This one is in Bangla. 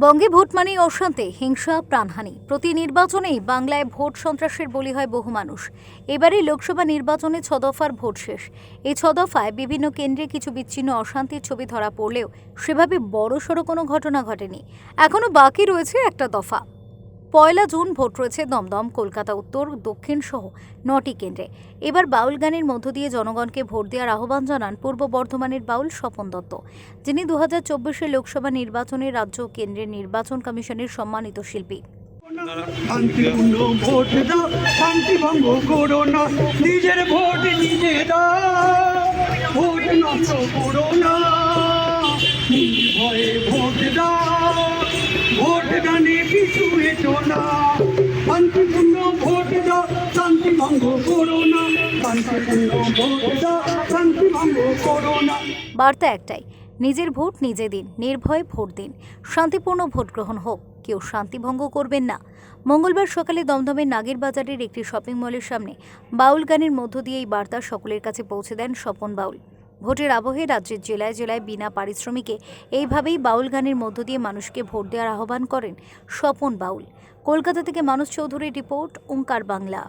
বঙ্গে ভোট মানেই অশান্তি, হিংসা, প্রাণহানি। প্রতি নির্বাচনেই বাংলায় ভোট সন্ত্রাসের বলি হয় বহু মানুষ। এবারে লোকসভা নির্বাচনে ছ দফার ভোট শেষ। এই ছ দফায় বিভিন্ন কেন্দ্রে কিছু বিচ্ছিন্ন অশান্তির ছবি ধরা পড়লেও সেভাবে বড়সড় কোনো ঘটনা ঘটেনি। এখনও বাকি রয়েছে একটা দফা। পয়লা জুন ভোট রয়েছে দমদম, কলকাতা, উত্তর, দক্ষিণ সহ নটি কেন্দ্রে। এবার বাউল গানের মধ্য দিয়ে জনগণকে ভোট দেওয়ার আহ্বান জানান পূর্ব বর্ধমানের বাউল স্বপন দত্ত, যিনি দু হাজার লোকসভা নির্বাচনে রাজ্য কেন্দ্রের নির্বাচন কমিশনের সম্মানিত শিল্পী। ভোট দাও দানে কিছু এটো না। শান্তিপূর্ণ ভোট দাও শান্তি ভঙ্গ করো না। শান্তিপূর্ণ ভোট দাও শান্তি ভঙ্গ করো না। বার্তা একটাই, নিজের ভোট নিজে দিন, নির্ভয়ে ভোট দিন। শান্তিপূর্ণ ভোট গ্রহণ হোক, কেউ শান্তিভঙ্গ করবেন না। মঙ্গলবার সকালে দমদমের নাগের বাজারের একটি শপিং মলের সামনে বাউল গানের মধ্য দিয়ে এই বার্তা সকলের কাছে পৌঁছে দেন স্বপন বাউল। ভোটের আবহে রাজ্যের জেলায় জেলায় বিনা পারিশ্রমিকে এইভাবেই বাউল গানের মধ্য দিয়ে মানুষকে ভোট দেওয়ার আহ্বান করেন স্বপন বাউল। কলকাতা থেকে মানুষ চৌধুরীর রিপোর্ট, ওঙ্কার বাংলা।